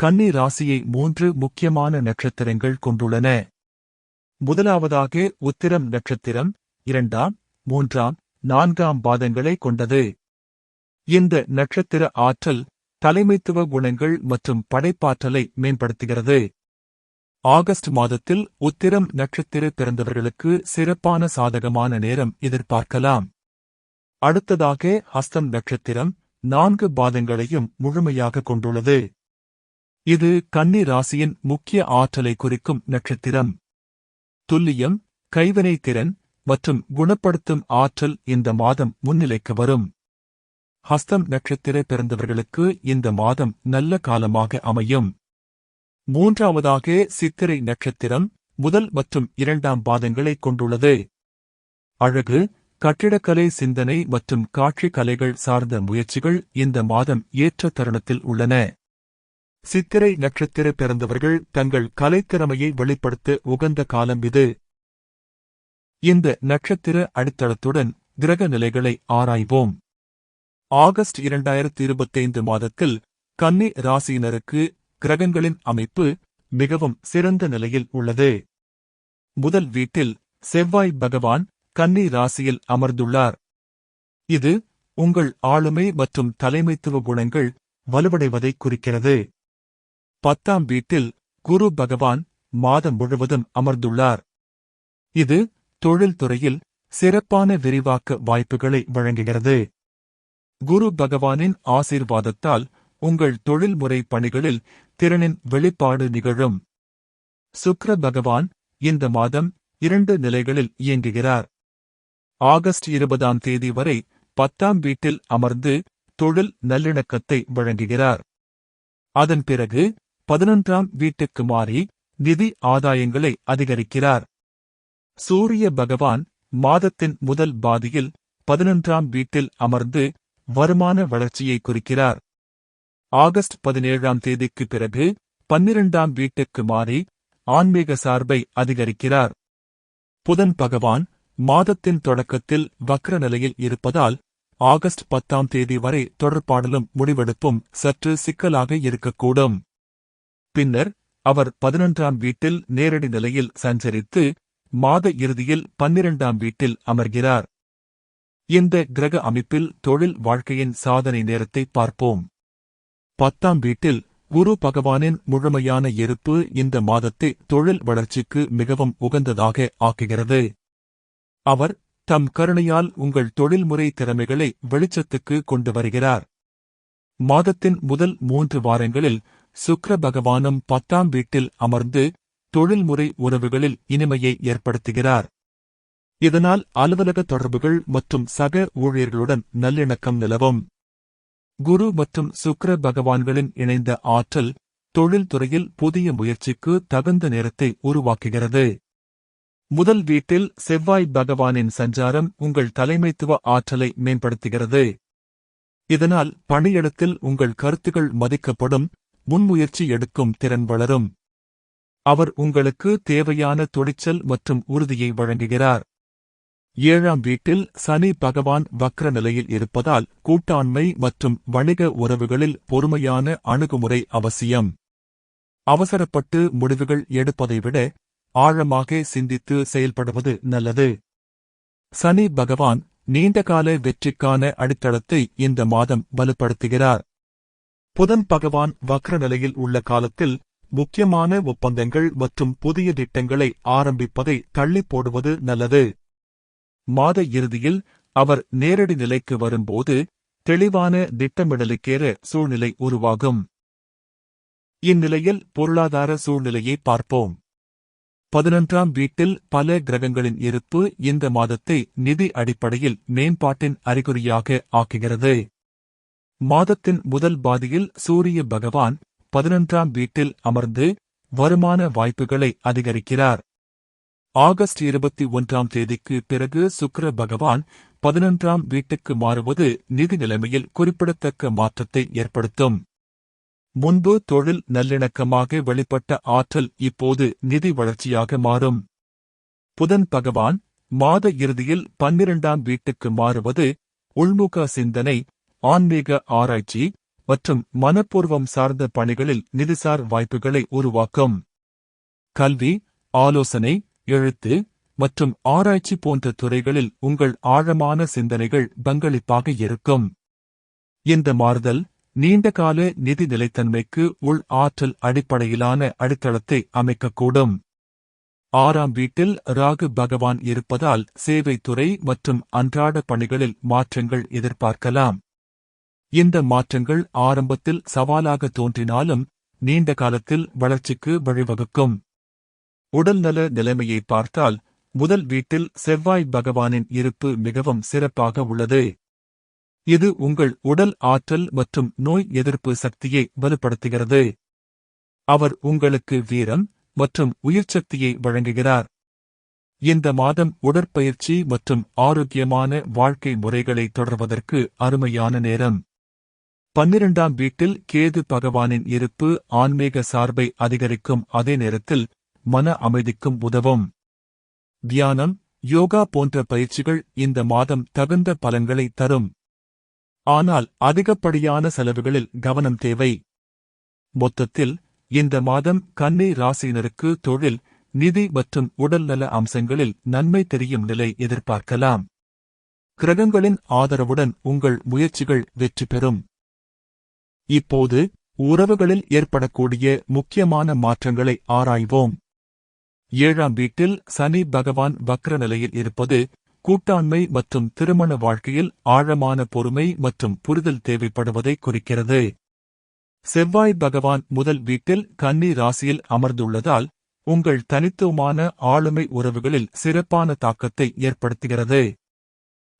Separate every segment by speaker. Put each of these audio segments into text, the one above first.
Speaker 1: கன்னி ராசியை மூன்று முக்கியமான நட்சத்திரங்கள் கொண்டுள்ளன. முதலாவதாக உத்திரம் நட்சத்திரம் இரண்டாம் மூன்றாம் நான்காம் பாதங்களை கொண்டது. இந்த நட்சத்திர ஆற்றல் தலைமைத்துவ குணங்கள் மற்றும் படைப்பாற்றலை மேம்படுத்துகிறது. ஆகஸ்ட் மாதத்தில் உத்திரம் நட்சத்திர பிறந்தவர்களுக்கு சிறப்பான சாதகமான நேரம் எதிர்பார்க்கலாம். அடுத்ததாக ஹஸ்தம் நட்சத்திரம் நான்கு பாதங்களையும் முழுமையாக கொண்டுள்ளது. இது கன்னி ராசியின் முக்கிய ஆற்றலை குறிக்கும் நட்சத்திரம். துல்லியம் கைவினை திறன் மற்றும் குணப்படுத்தும் ஆற்றல் இந்த மாதம் முன்னிலைக்கு வரும். ஹஸ்தம் நட்சத்திர பிறந்தவர்களுக்கு இந்த மாதம் நல்ல காலமாக அமையும். மூன்றாவதாக சித்திரை நட்சத்திரம் முதல் மற்றும் இரண்டாம் பாதங்களை கொண்டுள்ளது. அழகு கட்டிடக்கலை சிந்தனை மற்றும் காட்சி கலைகள் சார்ந்த முயற்சிகள் இந்த மாதம் ஏற்ற தருணத்தில் உள்ளன. சித்திரை நட்சத்திர பிறந்தவர்கள் தங்கள் கலைத்திறமையை வெளிப்படுத்த உகந்த காலம் இது. இந்த நட்சத்திர அடித்தளத்துடன் கிரக நிலைகளை ஆராய்வோம். ஆகஸ்ட் இரண்டாயிரத்தி இருபத்தைந்து மாதத்தில் கன்னி ராசியினருக்கு கிரகங்களின் அமைப்பு மிகவும் சிறந்த நிலையில் உள்ளது. முதல் வீட்டில் செவ்வாய் பகவான் கன்னி ராசியில் அமர்ந்துள்ளார். இது உங்கள் ஆளுமை மற்றும் தலைமைத்துவ குணங்கள் வலுவடைவதை குறிக்கிறது. பத்தாம் வீட்டில் குரு பகவான் மாதம் முழுவதும் அமர்ந்துள்ளார். இது தொழில்துறையில் சிறப்பான விரிவாக்க வாய்ப்புகளை வழங்குகிறது. குரு பகவானின் ஆசீர்வாதத்தால் உங்கள் தொழில்முறை பணிகளில் திறனின் வெளிப்பாடு நிகழும். சுக்ர பகவான் இந்த மாதம் இரண்டு நிலைகளில் இயங்குகிறார். ஆகஸ்ட் இருபதாம் தேதி வரை பத்தாம் வீட்டில் அமர்ந்து தொழில் நல்லிணக்கத்தை வழங்குகிறார். அதன் பிறகு பதினொன்றாம் வீட்டுக்கு மாறி நிதி ஆதாயங்களை அதிகரிக்கிறார். சூரிய பகவான் மாதத்தின் முதல் பாதியில் பதினொன்றாம் வீட்டில் அமர்ந்து வருமான வளர்ச்சியை குறிக்கிறார். ஆகஸ்ட் பதினேழாம் தேதிக்கு பிறகு பன்னிரண்டாம் வீட்டுக்கு மாறி ஆன்மீக சார்பை அதிகரிக்கிறார். புதன் பகவான் மாதத்தின் தொடக்கத்தில் வக்ர நிலையில் இருப்பதால் ஆகஸ்ட் பத்தாம் தேதி வரை தொடர்பாடலும் முடிவெடுப்பும் சற்று சிக்கலாக இருக்கக்கூடும். பின்னர் அவர் பதினொன்றாம் வீட்டில் நேரடி நிலையில் சஞ்சரித்து மாத இறுதியில் பன்னிரண்டாம் வீட்டில் அமர்கிறார். இந்த கிரக அமைப்பில் தொழில் வாழ்க்கையின் சாதனை நேரத்தை பார்ப்போம். பத்தாம் வீட்டில் குரு பகவானின் முழுமையான இருப்பு இந்த மாதத்தை தொழில் வளர்ச்சிக்கு மிகவும் உகந்ததாக ஆக்குகிறது. அவர் தம் கருணையால் உங்கள் தொழில்முறை திறமைகளை வெளிச்சத்துக்கு கொண்டு வருகிறார். மாதத்தின் முதல் மூன்று வாரங்களில் சுக்ர பகவானும் பத்தாம் வீட்டில் அமர்ந்து தொழில்முறை உறவுகளில் இனிமையை ஏற்படுத்துகிறார். இதனால் அலுவலக தொடர்புகள் மற்றும் சக ஊழியர்களுடன் நல்லிணக்கம் நிலவும். குரு மற்றும் சுக்ர பகவான்களின் இணைந்த ஆற்றல் தொழில்துறையில் புதிய முயற்சிக்கு தகுந்த நேரத்தை உருவாக்குகிறது. முதல் வீட்டில் செவ்வாய் பகவானின் சஞ்சாரம் உங்கள் தலைமைத்துவ ஆற்றலை மேம்படுத்துகிறது. இதனால் பணியிடத்தில் உங்கள் கருத்துகள் மதிக்கப்படும் முன்முயற்சி எடுக்கும் திறன் வளரும். அவர் உங்களுக்கு தேவையான துடிச்சல் மற்றும் உறுதியை வழங்குகிறார். ஏழாம் வீட்டில் சனி பகவான் வக்ர நிலையில் இருப்பதால் கூட்டாண்மை மற்றும் வணிக உறவுகளில் பொறுமையான அணுகுமுறை அவசியம். அவசரப்பட்டு முடிவுகள் எடுப்பதை விட ஆழமாக சிந்தித்து செயல்படுவது நல்லது. சனி பகவான் நீண்டகால வெற்றிக்கான அடித்தளத்தை இந்த மாதம் வலுப்படுத்துகிறார். புதன் பகவான் வக்ர நிலையில் உள்ள காலத்தில் முக்கியமான ஒப்பந்தங்கள் மற்றும் புதிய திட்டங்களை ஆரம்பிப்பதை தள்ளி போடுவது நல்லது. மாத இறுதியில் அவர் நேரடி நிலைக்கு வரும்போது தெளிவான திட்டமிடலுக்கேற சூழ்நிலை உருவாகும். இந்நிலையில் பொருளாதார சூழ்நிலையை பார்ப்போம். பதினொன்றாம் வீட்டில் பல கிரகங்களின் இருப்பு இந்த மாதத்தை நிதி அடிப்படையில் மேம்பாட்டின் அறிகுறியாக ஆக்குகிறது. மாதத்தின் முதல் பாதியில் சூரிய பகவான் பதினொன்றாம் வீட்டில் அமர்ந்து வருமான வாய்ப்புகளை அதிகரிக்கிறார். ஆகஸ்ட் இருபத்தி ஒன்றாம் தேதிக்கு பிறகு சுக்கர பகவான் பதினொன்றாம் வீட்டுக்கு மாறுவது நிதி நிலைமையில் குறிப்பிடத்தக்க மாற்றத்தை ஏற்படுத்தும். முன்பு தொழில் நல்லிணக்கமாக வெளிப்பட்ட ஆற்றல் இப்போது நிதி வளர்ச்சியாக மாறும். புதன் பகவான் மாத இறுதியில் பன்னிரண்டாம் வீட்டுக்கு மாறுவது உள்முக சிந்தனை ஆன்மீக ஆராய்ச்சி மற்றும் மனப்பூர்வம் சார்ந்த பணிகளில் நிதிசார் வாய்ப்புகளை உருவாக்கும். கல்வி ஆலோசனை எழுத்து மற்றும் ஆராய்ச்சி போன்ற துறைகளில் உங்கள் ஆழமான சிந்தனைகள் பங்களிப்பாக இருக்கும். இந்த மாறுதல் நீண்டகால நிதி நிலைத்தன்மைக்கு உள் ஆற்றல் அடிப்படையிலான அடித்தளத்தை அமைக்கக்கூடும். ஆறாம் வீட்டில் ராகு பகவான் இருப்பதால் சேவைத்துறை மற்றும் அன்றாட பணிகளில் மாற்றங்கள் எதிர்பார்க்கலாம். இந்த மாற்றங்கள் ஆரம்பத்தில் சவாலாக தோன்றினாலும் நீண்ட காலத்தில் வளர்ச்சிக்கு வழிவகுக்கும். உடல்நல நிலைமையை பார்த்தால் முதல் வீட்டில் செவ்வாய் பகவானின் இருப்பு மிகவும் சிறப்பாக உள்ளது. இது உங்கள் உடல் ஆற்றல் மற்றும் நோய் எதிர்ப்பு சக்தியை வலுப்படுத்துகிறது. அவர் உங்களுக்கு வீரம் மற்றும் உயிர்ச்சக்தியை வழங்குகிறார். இந்த மாதம் உடற்பயிற்சி மற்றும் ஆரோக்கியமான வாழ்க்கை முறைகளை தொடர்வதற்கு அருமையான நேரம். பன்னிரண்டாம் வீட்டில் கேது பகவானின் இருப்பு ஆன்மீக சார்பை அதிகரிக்கும் அதே நேரத்தில் மன அமைதிக்கும் உதவும். தியானம் யோகா போன்ற பயிற்சிகள் இந்த மாதம் தகுந்த பலன்களை தரும். ஆனால் அதிகப்படியான செலவுகளில் கவனம் தேவை. மொத்தத்தில் இந்த மாதம் கன்னி ராசியினருக்கு தொழில் நிதி மற்றும் உடல்நல அம்சங்களில் நன்மை தெரியும் நிலை எதிர்பார்க்கலாம். கிரகங்களின் ஆதரவுடன் உங்கள் முயற்சிகள் வெற்றி பெறும். இப்போது உறவுகளில் ஏற்படக்கூடிய முக்கியமான மாற்றங்களை ஆராய்வோம். ஏழாம் வீட்டில் சனி பகவான் வக்ர நிலையில் இருப்பது கூட்டாண்மை மற்றும் திருமண வாழ்க்கையில் ஆழமான பொறுமை மற்றும் புரிதல் தேவைப்படுவதை குறிக்கிறது. செவ்வாய் பகவான் முதல் வீட்டில் கன்னி ராசியில் அமர்ந்துள்ளதால் உங்கள் தனித்துவமான ஆளுமை உறவுகளில் சிறப்பான தாக்கத்தை ஏற்படுத்துகிறது.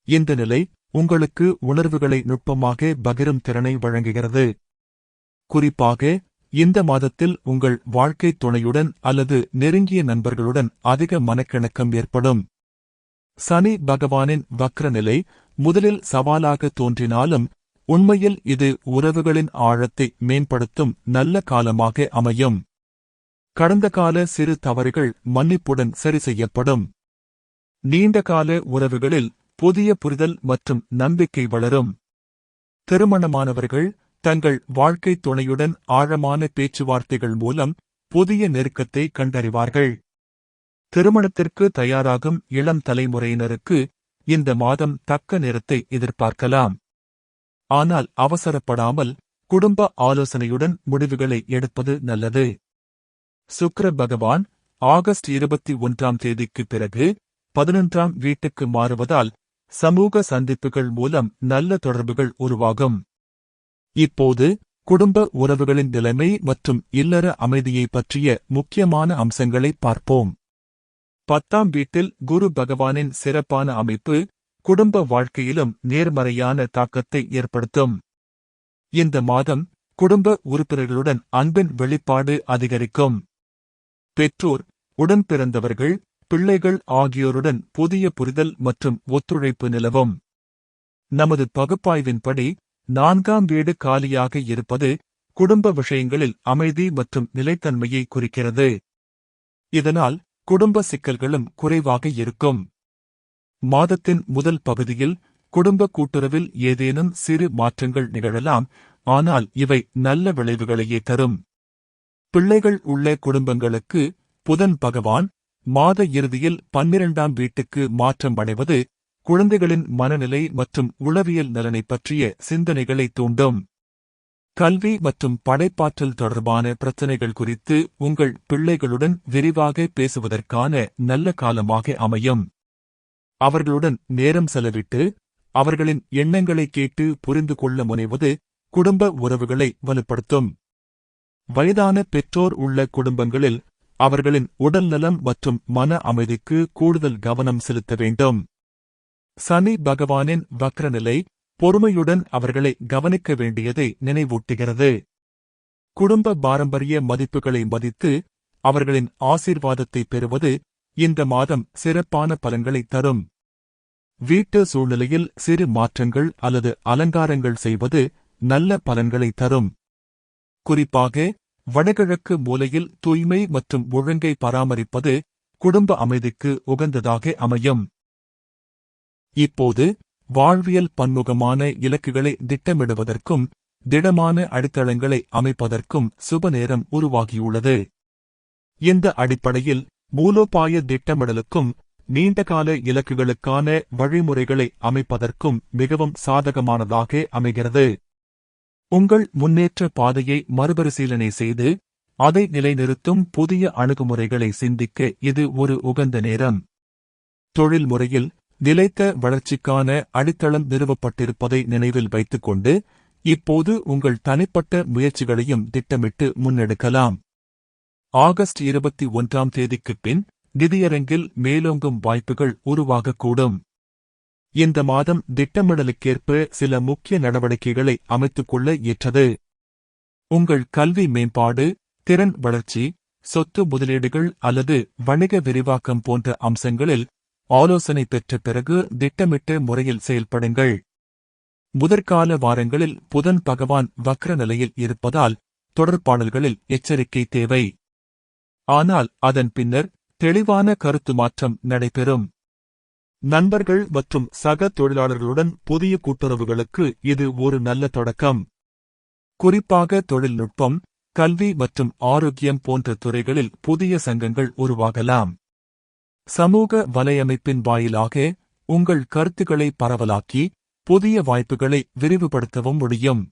Speaker 1: இந்த நிலை உங்களுக்கு உணர்வுகளை நுட்பமாக பகிரும் திறனை வழங்குகிறது. குறிப்பாக இந்த மாதத்தில் உங்கள் வாழ்க்கைத் துணையுடன் அல்லது நெருங்கிய நண்பர்களுடன் அதிக மனக்கிணக்கம் ஏற்படும். சனி பகவானின் வக்ர நிலை முதலில் சவாலாக தோன்றினாலும் உண்மையில் இது உறவுகளின் ஆழத்தை மேம்படுத்தும் நல்ல காலமாக அமையும். கடந்த கால சிறு தவறுகள் மன்னிப்புடன் சரி செய்யப்படும். நீண்டகால உறவுகளில் புதிய புரிதல் மற்றும் நம்பிக்கை வளரும். திருமணமானவர்கள் தங்கள் வாழ்க்கைத் துணையுடன் ஆழமான பேச்சுவார்த்தைகள் மூலம் புதிய நெருக்கத்தை கண்டறிவார்கள். திருமணத்திற்கு தயாராகும் இளம் தலைமுறையினருக்கு இந்த மாதம் தக்க நேரத்தை எதிர்பார்க்கலாம். ஆனால் அவசரப்படாமல் குடும்ப ஆலோசனையுடன் முடிவுகளை எடுப்பது நல்லது. சுக்கர பகவான் ஆகஸ்ட் இருபத்தி ஒன்றாம் தேதிக்கு பிறகு பதினொன்றாம் வீட்டுக்கு மாறுவதால் சமூக சந்திப்புகள் மூலம் நல்ல தொடர்புகள் உருவாகும். இப்போது குடும்ப உறவுகளின் நிலைமை மற்றும் இல்லற அமைதியை பற்றிய முக்கியமான அம்சங்களை பார்ப்போம். பத்தாம் வீட்டில் குரு பகவானின் சிறப்பான அமைப்பு குடும்ப வாழ்க்கையிலும் நேர்மறையான தாக்கத்தை ஏற்படுத்தும். இந்த மாதம் குடும்ப உறுப்பினர்களுடன் அன்பின் வெளிப்பாடு அதிகரிக்கும். பெற்றோர் உடன் பிறந்தவர்கள் பிள்ளைகள் ஆகியோருடன் புதிய புரிதல் மற்றும் ஒத்துழைப்பு நிலவும். நமது பகுப்பாய்வின்படி நான்காம் வீடு காலியாக இருப்பது குடும்ப விஷயங்களில் அமைதி மற்றும் நிலைத்தன்மையை குறிக்கிறது. இதனால் குடும்ப சிக்கல்களும் குறைவாக இருக்கும். மாதத்தின் முதல் பகுதியில் குடும்ப கூட்டுறவில் ஏதேனும் சிறு மாற்றங்கள் நிகழலாம் ஆனால் இவை நல்ல விளைவுகளையே தரும். பிள்ளைகள் உள்ள குடும்பங்களுக்கு புதன் பகவான் மாத இறுதியில் பன்னிரண்டாம் வீட்டுக்கு மாற்றம் அடைவது குழந்தைகளின் மனநிலை மற்றும் உளவியல் நலனை பற்றிய சிந்தனைகளை தூண்டும். கல்வி மற்றும் படைப்பாற்றல் தொடர்பான பிரச்சனைகள் குறித்து உங்கள் பிள்ளைகளுடன் விரிவாக பேசுவதற்கான நல்ல காலமாக அமையும். அவர்களுடன் நேரம் செலவிட்டு அவர்களின் எண்ணங்களை கேட்டு புரிந்து கொள்ள முனைவது குடும்ப உறவுகளை வலுப்படுத்தும். வயதான பெற்றோர் உள்ள குடும்பங்களில் அவர்களின் உடல்நலம் மற்றும் மன அமைதிக்கு கூடுதல் கவனம் செலுத்த வேண்டும். சனி பகவானின் வக்ரநிலை பொறுமையுடன் அவர்களை கவனிக்க வேண்டியதை நினைவூட்டுகிறது. குடும்ப பாரம்பரிய மதிப்புகளை மதித்து அவர்களின் ஆசீர்வாதத்தை பெறுவது இந்த மாதம் சிறப்பான பலன்களை தரும். வீட்டு சூழ்நிலையில் சிறு மாற்றங்கள் அல்லது அலங்காரங்கள் செய்வது நல்ல பலன்களை தரும். குறிப்பாக வடகிழக்கு மூலையில் தூய்மை மற்றும் ஒழுங்கை பராமரிப்பது குடும்ப அமைதிக்கு உகந்ததாக அமையும். இப்போது வாழ்வியல் பன்முகமான இலக்குகளை திட்டமிடுவதற்கும் திடமான அடித்தளங்களை அமைப்பதற்கும் சுபநேரம் உருவாகியுள்ளது. இந்த அடிப்படையில் மூலோபாய திட்டமிடலுக்கும் நீண்டகால இலக்குகளுக்கான வழிமுறைகளை அமைப்பதற்கும் மிகவும் சாதகமானதாக அமைகிறது. உங்கள் முன்னேற்ற பாதையை மறுபரிசீலனை செய்து அதை நிலைநிறுத்தும் புதிய அணுகுமுறைகளை சிந்திக்க இது ஒரு உகந்த நேரம். தொழில்முறையில் நிலைத்த வளர்ச்சிக்கான அடித்தளம் நிறுவப்பட்டிருப்பதை நினைவில் வைத்துக்கொண்டு இப்போது உங்கள் தனிப்பட்ட முயற்சிகளையும் திட்டமிட்டு முன்னெடுக்கலாம். ஆகஸ்ட் இருபத்தி ஒன்றாம் தேதிக்குப் பின் நிதியரங்கில் மேலோங்கும் வாய்ப்புகள் உருவாகக்கூடும். இந்த மாதம் திட்டமிடலுக்கேற்ப சில முக்கிய நடவடிக்கைகளை அமைத்துக்கொள்ள ஏற்றது. உங்கள் கல்வி மேம்பாடு திறன் வளர்ச்சி சொத்து முதலீடுகள் அல்லது வணிக விரிவாக்கம் போன்ற அம்சங்களில் ஆலோசனை பெற்ற பிறகு திட்டமிட்ட முறையில் செயல்படுங்கள். முதற்கால வாரங்களில் புதன் பகவான் வக்ர நிலையில் இருப்பதால் தொடர்பாடல்களில் எச்சரிக்கை தேவை. ஆனால் அதன் பின்னர் தெளிவான கருத்து மாற்றம் நடைபெறும். நண்பர்கள் மற்றும் சக தொழிலாளர்களுடன் புதிய கூட்டுறவுகளுக்கு இது ஒரு நல்ல தொடக்கம். குறிப்பாக தொழில்நுட்பம் கல்வி மற்றும் ஆரோக்கியம் போன்ற துறைகளில் புதிய சங்கங்கள் உருவாகலாம். சமூக வலையமைப்பின் வாயிலாக உங்கள் கருத்துக்களை பரவலாக்கி புதிய வாய்ப்புகளை விரிவுபடுத்தவும் முடியும்.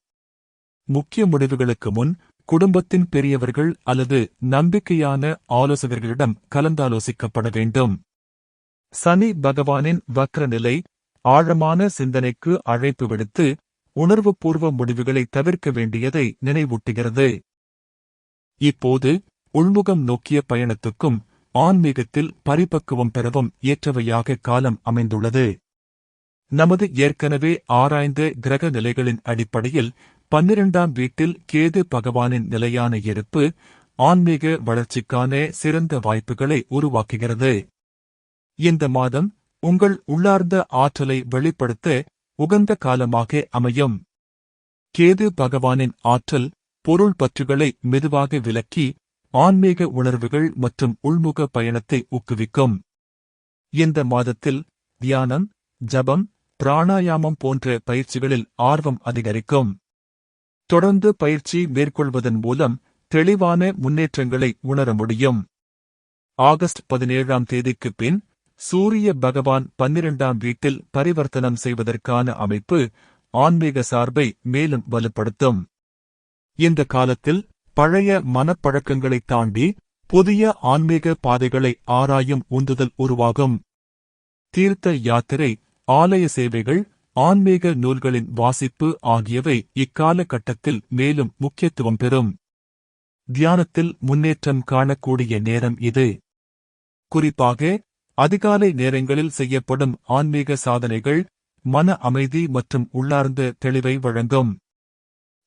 Speaker 1: முக்கிய முடிவுகளுக்கு முன் குடும்பத்தின் பெரியவர்கள் அல்லது நம்பிக்கையான ஆலோசகர்களிடம் கலந்தாலோசிக்கப்பட வேண்டும். சனி பகவானின் வக்ர நிலை ஆழமான சிந்தனைக்கு அழைப்பு விடுத்து உணர்வுபூர்வ முடிவுகளை தவிர்க்க வேண்டியதை நினைவூட்டுகிறது. இப்போது உள்முகம் நோக்கிய பயணத்துக்கும் ஆன்மீகத்தில் பரிபக்குவம் பெறவும் ஏற்றவையாக காலம் அமைந்துள்ளது. நமது ஏற்கனவே ஆராய்ந்த கிரக நிலைகளின் அடிப்படையில் பன்னிரண்டாம் வீட்டில் கேது பகவானின் நிலையான இருப்பு ஆன்மீக வளர்ச்சிக்கான சிறந்த வாய்ப்புகளை உருவாக்குகிறது. இந்த மாதம் உங்கள் உள்ளார்ந்த ஆற்றலை வெளிப்படுத்த உகந்த காலமாக அமையும். கேது பகவானின் ஆற்றல் பொருள் பற்றுகளை மெதுவாக விலக்கி ஆன்மீக உணர்வுகள் மற்றும் உள்முக பயணத்தை ஊக்குவிக்கும். இந்த மாதத்தில் தியானம் ஜபம் பிராணாயாமம் போன்ற பயிற்சிகளில் ஆர்வம் அதிகரிக்கும். தொடர்ந்து பயிற்சி மேற்கொள்வதன் மூலம் தெளிவான முன்னேற்றங்களை உணர முடியும். ஆகஸ்ட் பதினேழாம் தேதிக்குப் பின் சூரிய பகவான் பன்னிரண்டாம் வீட்டில் பரிவர்த்தனம் செய்வதற்கான அமைப்பு ஆன்மீக சார்பை மேலும் வலுப்படுத்தும். இந்த காலத்தில் பழைய மனப்பழக்கங்களைத் தாண்டி புதிய ஆன்மீக பாதைகளை ஆராயும் உந்துதல் உருவாகும். தீர்த்த யாத்திரை ஆலய சேவைகள் ஆன்மீக நூல்களின் வாசிப்பு ஆகியவை இக்கால கட்டத்தில் மேலும் முக்கியத்துவம் பெறும். தியானத்தில் முன்னேற்றம் காணக்கூடிய நேரம் இது. குறிப்பாக அதிகாலை நேரங்களில் செய்யப்படும் ஆன்மீக சாதனைகள் மன அமைதி மற்றும் உள்ளார்ந்த தெளிவை வழங்கும்.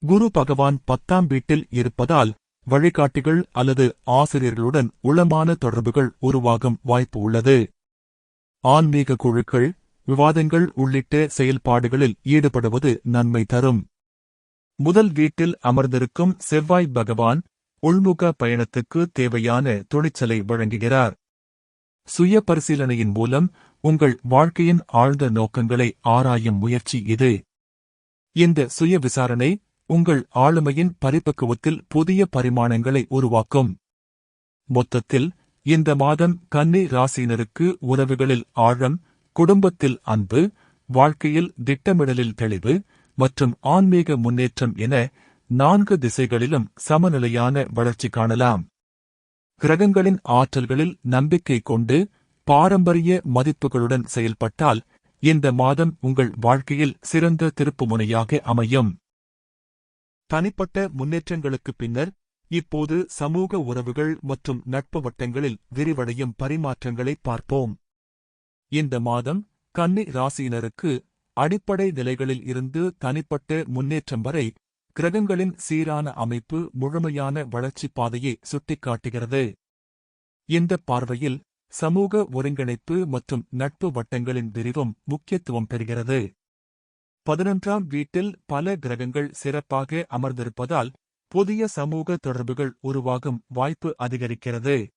Speaker 1: குரு பகவான் பத்தாம் வீட்டில் இருப்பதால் வழிகாட்டிகள் அல்லது ஆசிரியர்களுடன் உளமான தொடர்புகள் உருவாகும் வாய்ப்பு உள்ளது. ஆன்மீக குழுக்கள் விவாதங்கள் உள்ளிட்ட செயல்பாடுகளில் ஈடுபடுவது நன்மை தரும். முதல் வீட்டில் அமர்ந்திருக்கும் செவ்வாய் பகவான் உள்முக பயணத்துக்கு தேவையான துணிச்சலை வழங்குகிறார். சுய பரிசீலனையின் மூலம் உங்கள் வாழ்க்கையின் ஆழ்ந்த நோக்கங்களை ஆராயும் முயற்சி இது. இந்த சுய விசாரணை உங்கள் ஆளுமையின் பரிபக்குவத்தில் புதிய பரிமாணங்களை உருவாக்கும். மொத்தத்தில் இந்த மாதம் கன்னி ராசியினருக்கு உறவுகளில் ஆழம் குடும்பத்தில் அன்பு வாழ்க்கையில் திட்டமிடலில் தெளிவு மற்றும் ஆன்மீக முன்னேற்றம் என நான்கு திசைகளிலும் சமநிலையான வளர்ச்சி காணலாம். கிரகங்களின் ஆற்றல்களில் நம்பிக்கை கொண்டு பாரம்பரிய மதிப்புகளுடன் செயல்பட்டால் இந்த மாதம் உங்கள் வாழ்க்கையில் சிறந்த திருப்புமுனையாக அமையும். தனிப்பட்ட முன்னேற்றங்களுக்கு பின்னர் இப்போது சமூக உறவுகள் மற்றும் நட்பு வட்டங்களில் விரிவடையும் பரிமாற்றங்களை பார்ப்போம். இந்த மாதம் கன்னி ராசியினருக்கு அடிப்படை நிலைகளில் இருந்து தனிப்பட்ட முன்னேற்றம் வரை கிரகங்களின் சீரான அமைப்பு முழுமையான வளர்ச்சிப் பாதையை சுட்டிக்காட்டுகிறது. இந்த பார்வையில் சமூக ஒருங்கிணைப்பு மற்றும் நட்பு வட்டங்களின் விரிவும் முக்கியத்துவம் பெறுகிறது. பதினொன்றாம் வீட்டில் பல கிரகங்கள் சிறப்பாக அமர்ந்திருப்பதால் புதிய சமூக தொடர்புகள் உருவாகும் வாய்ப்பு அதிகரிக்கிறது.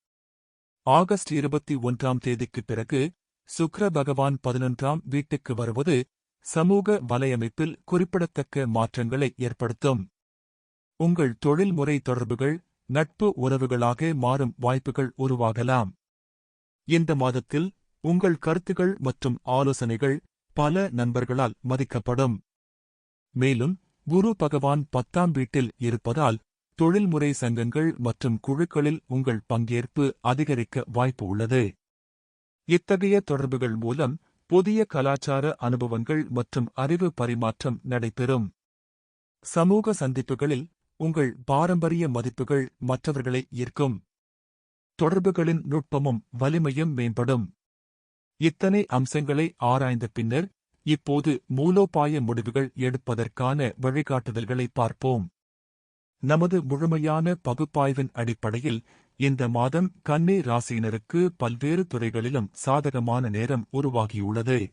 Speaker 1: ஆகஸ்ட் இருபத்தி ஒன்றாம் தேதிக்குப் பிறகு சுக்ர பகவான் பதினொன்றாம் வீட்டுக்கு வருவது சமூக வலையமைப்பில் குறிப்பிடத்தக்க மாற்றங்களை ஏற்படுத்தும். உங்கள் தொழில்முறை தொடர்புகள் நட்பு உறவுகளாக மாறும் வாய்ப்புகள் உருவாகலாம். இந்த மாதத்தில் உங்கள் கருத்துகள் மற்றும் ஆலோசனைகள் பல நண்பர்களால் மதிக்கப்படும். மேலும் குரு பகவான் பத்தாம் வீட்டில் இருப்பதால் தொழில்முறை சங்கங்கள் மற்றும் குழுக்களில் உங்கள் பங்கேற்பு அதிகரிக்க வாய்ப்பு உள்ளது. இத்தகைய தொடர்புகள் மூலம் புதிய கலாச்சார அனுபவங்கள் மற்றும் அறிவு பரிமாற்றம் நடைபெறும். சமூக சந்திப்புகளில் உங்கள் பாரம்பரிய மதிப்புகள் மற்றவர்களை ஈர்க்கும். தொடர்புகளின் நுட்பமும் வலிமையும் மேம்படும். இத்தனை அம்சங்களை ஆராய்ந்த பின்னர் இப்போது மூலோபாய முடிவுகள் எடுப்பதற்கான வழிகாட்டுதல்களை பார்ப்போம். நமது முழுமையான பகுப்பாய்வின் அடிப்படையில் இந்த மாதம் கன்னி ராசியினருக்கு பல்வேறு துறைகளிலும் சாதகமான நேரம் உருவாகியுள்ளது.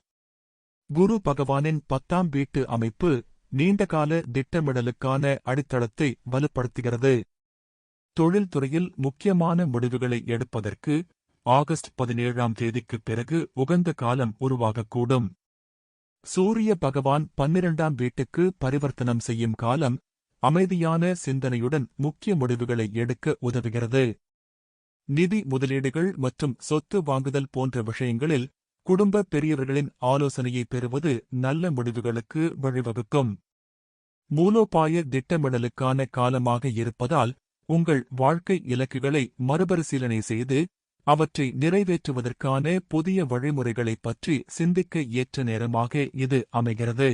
Speaker 1: குரு பகவானின் பத்தாம் வீட்டு அமைப்பு நீண்டகால திட்டமிடலுக்கான அடித்தளத்தை வலுப்படுத்துகிறது. தொழில்துறையில் முக்கியமான முடிவுகளை எடுப்பதற்கு ஆகஸ்ட் பதினேழாம் தேதிக்குப் பிறகு உகந்த காலம் உருவாகக்கூடும். சூரிய பகவான் பன்னிரண்டாம் வீட்டுக்கு பரிவர்த்தனம் செய்யும் காலம் அமைதியான சிந்தனையுடன் முக்கிய முடிவுகளை எடுக்க உதவுகிறது. நிதி முதலீடுகள் மற்றும் சொத்து வாங்குதல் போன்ற விஷயங்களில் குடும்ப பெரியவர்களின் ஆலோசனையை பெறுவது நல்ல முடிவுகளுக்கு வழிவகுக்கும். மூலோபாய திட்டமிடலுக்கான காலமாக இருப்பதால் உங்கள் வாழ்க்கை இலக்குகளை மறுபரிசீலனை செய்து அவற்றை நிறைவேற்றுவதற்கான புதிய வழிமுறைகளைப் பற்றி சிந்திக்க ஏற்ற நேரமாக இது அமைகிறது.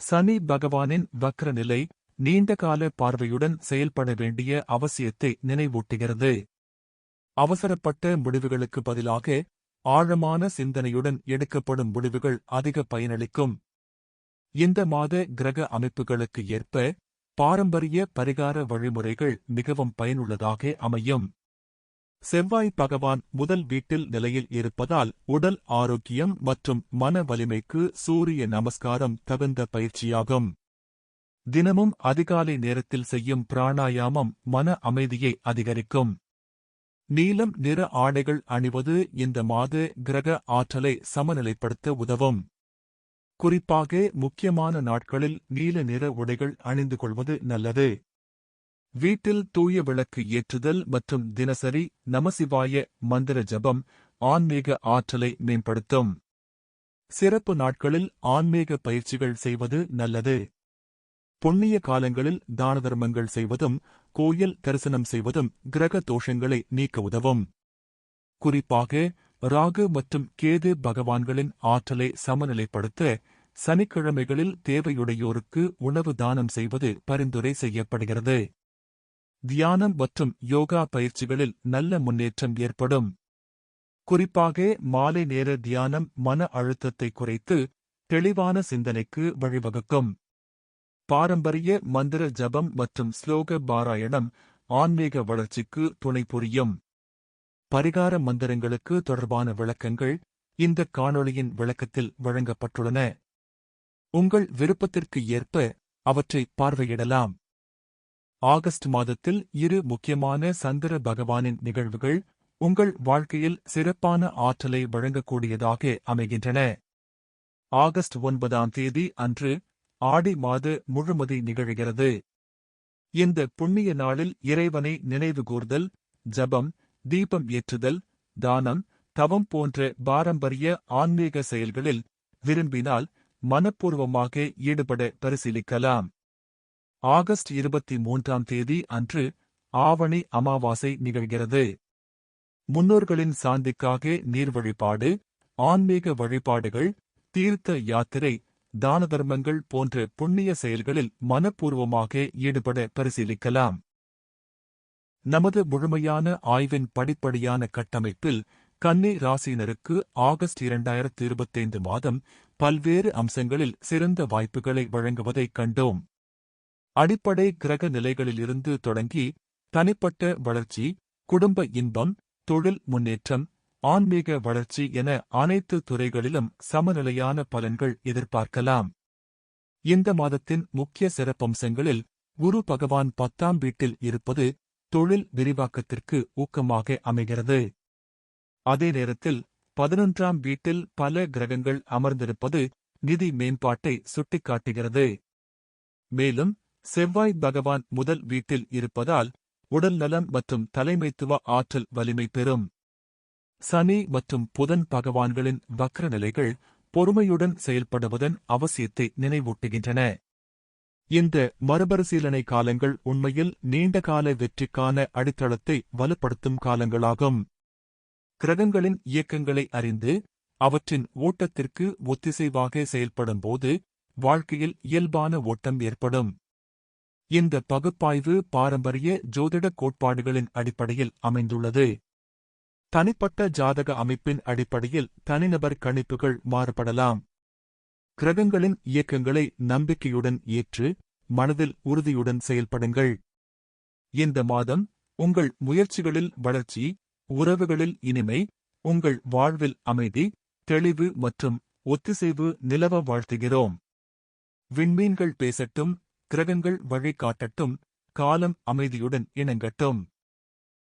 Speaker 1: சனி பகவானின் வக்ர நிலை நீண்டகால பார்வையுடன் செயல்பட வேண்டிய அவசியத்தை நினைவூட்டுகிறது. அவசரப்பட்ட முடிவுகளுக்கு பதிலாக ஆழமான சிந்தனையுடன் எடுக்கப்படும் முடிவுகள் அதிக பயனளிக்கும். இந்த மாத கிரக அமைப்புகளுக்கு ஏற்ப பாரம்பரிய பரிகார வழிமுறைகள் மிகவும் பயனுள்ளதாக அமையும். செவ்வாய் பகவான் முதல் வீட்டில் நிலையில் இருப்பதால் உடல் ஆரோக்கியம் மற்றும் மன வலிமைக்கு சூரிய நமஸ்காரம் தகுந்த பயிற்சியாகும். தினமும் அதிகாலை நேரத்தில் செய்யும் பிராணாயாமம் மன அமைதியை அதிகரிக்கும். நீலம் நிற ஆடைகள் அணிவது இந்த மாத கிரக ஆற்றலை சமநிலைப்படுத்த உதவும். குறிப்பாக முக்கியமான நாட்களில் நீல நிற உடைகள் அணிந்து கொள்வது நல்லது. வீட்டில் தூய விளக்கு ஏற்றுதல் மற்றும் தினசரி நமசிவாய மந்திர ஜபம் ஆன்மீக ஆற்றலை மேம்படுத்தும். சிறப்பு நாட்களில் ஆன்மீக பயிற்சிகள் செய்வது நல்லது. புண்ணிய காலங்களில் தான தர்மங்கள் செய்வதும் கோயில் தரிசனம் செய்வதும் கிரக தோஷங்களை நீக்க உதவும். குறிப்பாக ராகு மற்றும் கேது பகவான்களின் ஆற்றலை சமநிலைப்படுத்த சனிக்கிழமைகளில் தேவையுடையோருக்கு உணவு தானம் செய்வது பரிந்துரை செய்யப்படுகிறது. தியானம் மற்றும் யோகா பயிற்சிகளில் நல்ல முன்னேற்றம் ஏற்படும். குறிப்பாக மாலை நேர தியானம் மன அழுத்தத்தை குறைத்து தெளிவான சிந்தனைக்கு வழிவகுக்கும். பாரம்பரிய மந்திர ஜபம் மற்றும் ஸ்லோக பாராயணம் ஆன்மீக வளர்ச்சிக்கு துணை புரியும். பரிகார மந்திரங்களுக்கு தொடர்பான விளக்கங்கள் இந்த காணொளியின் விளக்கத்தில் வழங்கப்பட்டுள்ளன. உங்கள் விருப்பத்திற்கு ஏற்ப அவற்றை பார்வையிடலாம். ஆகஸ்ட் மாதத்தில் இரு முக்கியமான சந்திர பகவானின் நிகழ்வுகள் உங்கள் வாழ்க்கையில் சிறப்பான ஆற்றலை வழங்கக்கூடியதாக அமைகின்றன. ஆகஸ்ட் ஒன்பதாம் தேதி அன்று ஆடி மாத முழுமதி நிகழ்கிறது. இந்த புண்ணிய நாளில் இறைவனை நினைவுகூர்தல் ஜபம் தீபம் ஏற்றுதல் தானம் தவம் போன்ற பாரம்பரிய ஆன்மீக செயல்களில் விரும்பினால் மனப்பூர்வமாக ஈடுபட பரிசீலிக்கலாம். ஆகஸ்ட் இருபத்தி மூன்றாம் தேதி அன்று ஆவணி அமாவாசை நிகழ்கிறது. முன்னோர்களின் சாந்திக்காக நீர் வழிபாடு ஆன்மீக வழிபாடுகள் தீர்த்த யாத்திரை தான தர்மங்கள் போன்ற புண்ணிய செயல்களில் மனப்பூர்வமாக ஈடுபட பரிசீலிக்கலாம். நமது முழுமையான ஆய்வின் படிப்படியான கட்டமைப்பில் கன்னி ராசியினருக்கு ஆகஸ்ட் இரண்டாயிரத்து இருபத்தைந்து மாதம் பல்வேறு அம்சங்களில் சிறந்த வாய்ப்புகளை வழங்குவதைக் கண்டோம். அடிப்படை கிரக நிலைகளிலிருந்து தொடங்கி தனிப்பட்ட வளர்ச்சி குடும்ப இன்பம் தொழில் முன்னேற்றம் ஆன்மீக வளர்ச்சி என அனைத்து துறைகளிலும் சமநிலையான பலன்கள் எதிர்பார்க்கலாம். இந்த மாதத்தின் முக்கிய சிறப்பம்சங்களில் குரு பகவான் பத்தாம் வீட்டில் இருப்பது தொழில் விரிவாக்கத்திற்கு ஊக்கமாக அமைகிறது. அதே நேரத்தில் பதினொன்றாம் வீட்டில் பல கிரகங்கள் அமர்ந்திருப்பது நிதி மேம்பாட்டை சுட்டிக்காட்டுகிறது. மேலும் செவ்வாய் பகவான் முதல் வீட்டில் இருப்பதால் உடல்நலம் மற்றும் தலைமைத்துவ ஆற்றல் வலிமை பெறும். சனி மற்றும் புதன் பகவான்களின் வக்ர நிலைகள் பொறுமையுடன் செயல்படுவதன் அவசியத்தை நினைவூட்டுகின்றன. இந்த மறுபரிசீலனை காலங்கள் உண்மையில் நீண்டகால வெற்றிக்கான அடித்தளத்தை வலுப்படுத்தும் காலங்களாகும். கிரகங்களின் இயக்கங்களை அறிந்து அவற்றின் ஓட்டத்திற்கு ஒத்திசைவாக செயல்படும்போது வாழ்க்கையில் இயல்பான ஓட்டம் ஏற்படும். இந்த பகுப்பாய்வு பாரம்பரிய ஜோதிட கோட்பாடுகளின் அடிப்படையில் அமைந்துள்ளது. தனிப்பட்ட ஜாதக அமைப்பின் அடிப்படையில் தனிநபர் கணிப்புகள் மாறுபடலாம். கிரகங்களின் இயக்கங்களை நம்பிக்கையுடன் ஏற்று மனதில் உறுதியுடன் செயல்படுங்கள். இந்த மாதம் உங்கள் முயற்சிகளில் வளர்ச்சி உறவுகளில் இனிமை உங்கள் வாழ்வில் அமைதி தெளிவு மற்றும் ஒத்திசைவு நிலவ வாழ்த்துகிறோம். விண்மீன்கள் பேசட்டும் கிரகங்கள் வழிகாட்டட்டும் காலம் அமைதியுடன் இணங்கட்டும்.